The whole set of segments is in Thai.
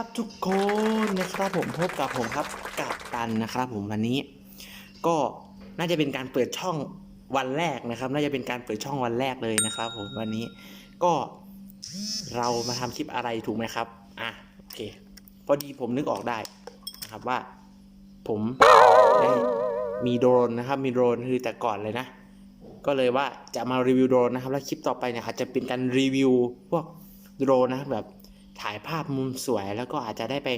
ครับทุกคนนะครับผมพบกับผมครับกับตันนะครับ ผมวันนี้ ก็น่าจะเป็นการเปิดช่องวันแรกนะครับ น่าจะเป็นการเปิดช่องวันแรกเลยนะครับ ผมวันนี้ก็เรามาทำคลิปอะไรถูกไหมครับอะโอเค พอดีผมนึกออกได้นะครับว่า ผมได้มีโดรนนะครับ มีโดรนคือแต่ก่อนเลยนะ ก็เลยว่าจะมารีวิวโดรนนะครับ แล้วคลิปต่อไปเนี่ยอาจจะเป็นการรีวิวพวกโดรนนะแบบ ถ่ายภาพมุมสวย แล้วก็อาจจะได้ไป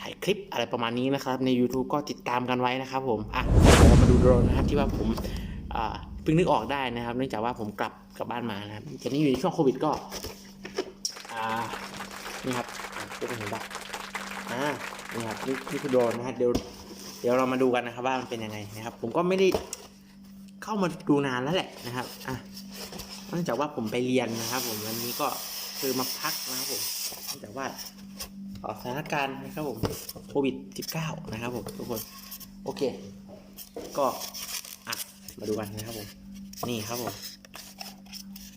ถ่ายคลิปอะไรประมาณนี้นะครับ ใน YouTube ก็ติดตามกันไว้นะครับผมอะมาดูโดรนนะครับที่ว่าผมเพิ่งนึกออกได้นะครับ เนื่องจากว่าผมกลับกลับบ้านมานะครับตอนนี้อยู่ในช่วงโควิดก็นี่ครับอะจะเห็นปะอ่านี่ครับนี่นี่คือโดรนนะฮะเดี๋ยวเดี๋ยวเรามาดูกันนะครับว่ามันเป็นยังไงนะครับ ผมก็ไม่ได้เข้ามาดูนานแล้วแหละนะครับอะเนื่องจากว่าผมไปเรียนนะครับ ผมวันนี้ก็ คือมาพักนะครับผมเนื่องจากว่าสถานการณ์นะครับผมโควิด -19 นะครับผมทุกคนโอเค ก็อะมาดูกันนะครับผมนี่ครับผม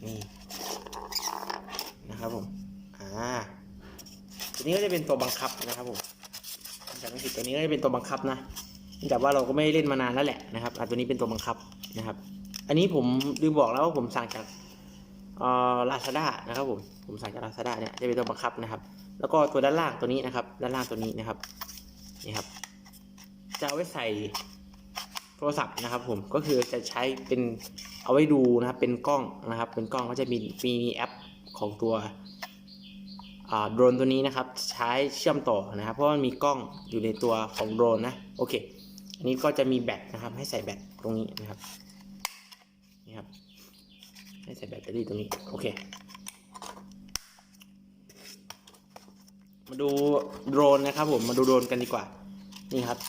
นี่นะครับผมอ่าตัวนี้ก็จะเป็นตัวบังคับนะครับผมจำไม่ผิดตัวนี้ก็จะเป็นตัวบังคับนะเนื่องจากว่าเราก็ไม่ได้เล่นมานานแล้วแหละนะครับอะตัวนี้เป็นตัวบังคับนะครับ อันนี้ผมลืมบอกแล้วว่าผมสั่งจาก ลาซาด้านะครับผมผมสั่งจากลาซาด้าเนี่ยจะเป็นตัวบังคับนะครับ แล้วก็ตัวด้านล่างตัวนี้นะครับ ด้านล่างตัวนี้นะครับนี่ครับ จะเอาไว้ใส่โทรศัพท์นะครับ ผมก็คือจะใช้เป็นเอาไว้ดูนะครับ เป็นกล้องนะครับ เป็นกล้องก็จะมีมีแอปของตัวโดรนตัวนี้นะครับ ใช้เชื่อมต่อนะครับ เพราะมันมีกล้องอยู่ในตัวของโดรนนะโอเค อันนี้ก็จะมีแบตนะครับ ให้ใส่แบตตรงนี้นะครับนี่ครับ ตอรี่ตรงนี้ โอเค มาดูโดรนนะครับผมมาดูโดรนกันดีกว่า นี่ครับ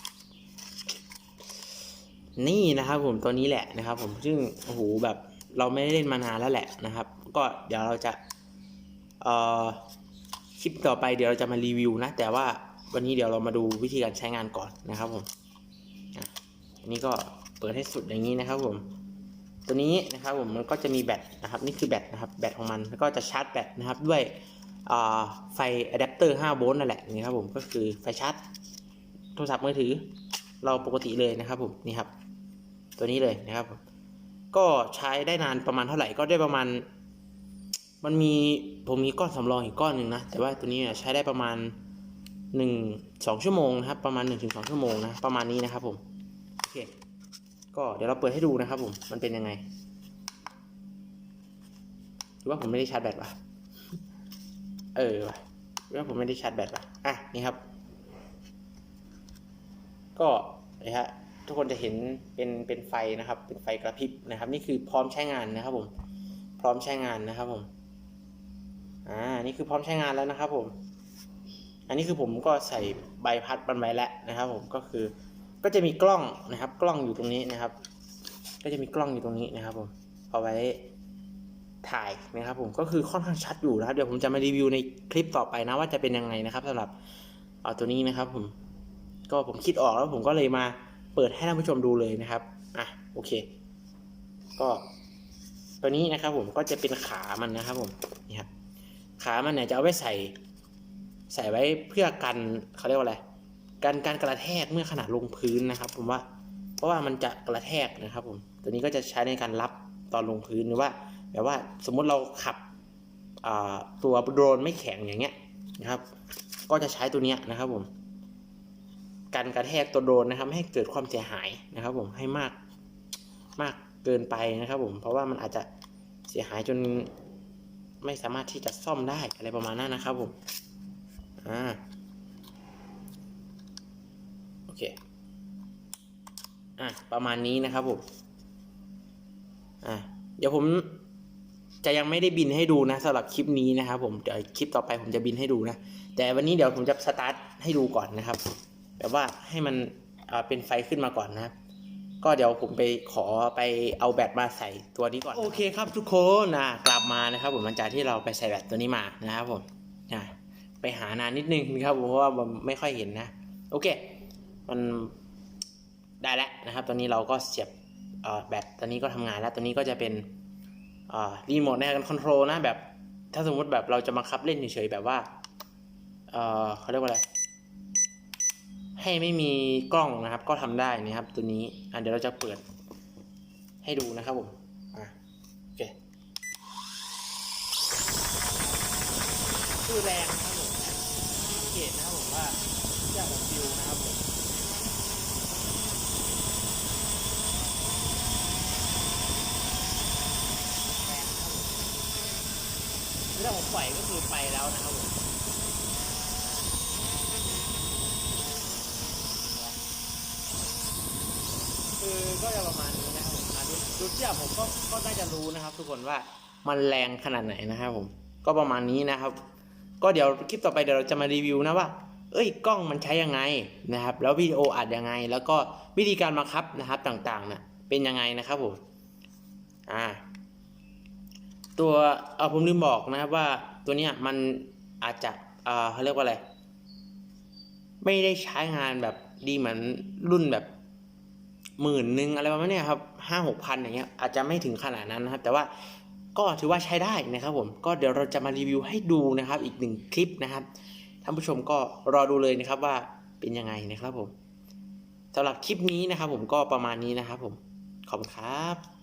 นี่นะครับผมตัวนี้แหละนะครับ ผมซึ่งโอ้โหแบบเราไม่ได้เล่นมานานแล้วแหละนะครับ ก็เดี๋ยวเราจะเอ่อคลิปต่อไปเดี๋ยวเราจะมารีวิวนะ แต่ว่าวันนี้เดี๋ยวเรามาดูวิธีการใช้งานก่อนนะครับผมอันนี้ก็เปิดให้สุดอย่างนี้นะครับผม ตัวนี้นะครับผมมันก็จะมีแบตนะครับนี่คือแบตนะครับแบตของมันแล้วก็จะชาร์จแบตนะครับด้วยไฟอะแดปเตอร์5โวลต์นั่นแหละนี่ครับผมก็คือไฟชาร์จโทรศัพท์มือถือ เราปกติเลยนะครับผมนี่ครับ ตัวนี้เลยนะครับผมก็ใช้ได้นานประมาณเท่าไหร่ก็ได้ประมาณ มันมีผมมีก้อนสำรองอีกก้อนหนึ่งนะแต่ว่าตัวนี้ใช้ได้ประมาณหนึ่งสองชั่วโมงนะครับประมาณหนึ่งถึงสองชั่วโมงนะประมาณนี้นะครับผมโอเค ก็เดี๋ยวเราเปิดให้ดูนะครับผมมันเป็นยังไงหรือว่าผมไม่ได้ชาร์จแบตวะเออวะหรือว่าผมไม่ได้ชาร์จแบตวะอะนี่ครับ ก็นะฮะทุกคนจะเห็นเป็นเป็นไฟนะครับ เป็นไฟกระพริบนะครับ นี่คือพร้อมใช้งานนะครับผม พร้อมใช้งานนะครับผมอ่านี่คือพร้อมใช้งานแล้วนะครับผม อันนี้คือผมก็ใส่ใบพัดมันไว้แล้วนะครับ ผมก็คือ ก็จะมีกล้องนะครับ กล้องอยู่ตรงนี้นะครับ ก็จะมีกล้องอยู่ตรงนี้นะครับผมเอาไว้ถ่ายนะครับผมก็คือค่อนข้างชัดอยู่นะครับ เดี๋ยวผมจะมารีวิวในคลิปต่อไปนะว่าจะเป็นยังไงนะครับสำหรับเอาตัวนี้นะครับ ผมก็ผมคิดออกแล้วผมก็เลยมาเปิดให้ท่านผู้ชมดูเลยนะครับอะโอเค ก็ ตัวนี้นะครับ ผมก็จะเป็นขามันนะครับ ผมนี่ครับขามันเนี่ยจะเอาไว้ใส่ ใส่ไว้เพื่อกันเขาเรียกว่าอะไร กันการกระแทกเมื่อขณะลงพื้นนะครับ ผมว่าเพราะว่ามันจะกระแทกนะครับ ผมตัวนี้ก็จะใช้ในการรับตอนลงพื้นหรือว่าแบบว่าสมมุติเราขับตัวโดรนไม่แข็งอย่างเงี้ยนะครับ ก็จะใช้ตัวเนี้ยนะครับผมกันกระแทกตัวโดรนนะครับไม่ให้เกิดความเสียหายนะครับ ผมให้มากมากเกินไปนะครับ ผมเพราะว่ามันอาจจะเสียหายจนไม่สามารถที่จะซ่อมได้อะไรประมาณนั้นนะครับผมอ่า โอเค อะประมาณนี้นะครับผมอะเดี๋ยวผมจะยังไม่ได้บินให้ดูนะสำหรับคลิปนี้นะครับผมเดี๋ยวคลิปต่อไปผมจะบินให้ดูนะ แต่วันนี้เดี๋ยวผมจะสตาร์ทให้ดูก่อนนะครับ แบบว่าให้มันอ่าเป็นไฟขึ้นมาก่อนนะครับก็เดี๋ยวผมไปขอไปเอาแบตมาใส่ตัวนี้ก่อน โอเคครับทุกคนนะกลับมานะครับผมหลังจากที่เราไปใส่แบตตัวนี้มานะครับผมนะไปหานานนิดนึงนะครับผมเพราะว่ามันไม่ค่อยเห็นนะ โอเค มัน ได้แล้วนะครับ ตอนนี้เราก็เสียบแบตตอนนี้ก็ทำงานแล้วตัวนี้ก็จะเป็นรีโมทในการคอนโทรลนะแบบ ถ้าสมมติแบบเราจะบังคับเล่นเฉยๆแบบว่าเออเขาเรียกว่าอะไร ให้ไม่มีกล้องนะครับ ก็ทำได้นะครับ ตัวนี้อะเดี๋ยวเราจะเปิดให้ดูนะครับผมอะโอเคคือแรงนะครับผมสังเกตนะครับผมว่าจ้าของฟิวนะครับผมแรงนะครับผมคือถ้า ผมปล่อยก็คือไปแล้วนะครับผมคือก็จะประมาณนี้นะครับผมดูดูเทียผมก็ก็น่าจะรู้นะครับ ทุกคนว่ามันแรงขนาดไหนนะครับผมก็ประมาณนี้นะครับ ก็เดี๋ยวคลิปต่อไปเดี๋ยวเราจะมารีวิวนะว่า เอ้ยกล้องมันใช้ยังไงนะครับ แล้ววิดีโออัดยังไง แล้วก็วิธีการบังคับนะครับต่างๆนะเป็นยังไงนะครับผมอ่า ตัวเออผมลืมบอกนะครับว่าตัวเนี้ยมันอาจจะเอ่อเขาเรียกว่าอะไร ไม่ได้ใช้งานแบบดีเหมือนรุ่นแบบหมื่นหนึ่งอะไรประมาณนี้ครับห้าหกพันอย่างเงี้ยอาจจะไม่ถึงขนาดนั้นนะครับ แต่ว่าก็ถือว่าใช้ได้นะครับผมก็เดี๋ยวเราจะมารีวิวให้ดูนะครับ อีกหนึ่งคลิปนะครับท่านผู้ชมก็รอดูเลยนะครับว่าเป็นยังไงนะครับผมสำหรับคลิปนี้นะครับผมก็ประมาณนี้นะครับผมขอบคุณครับ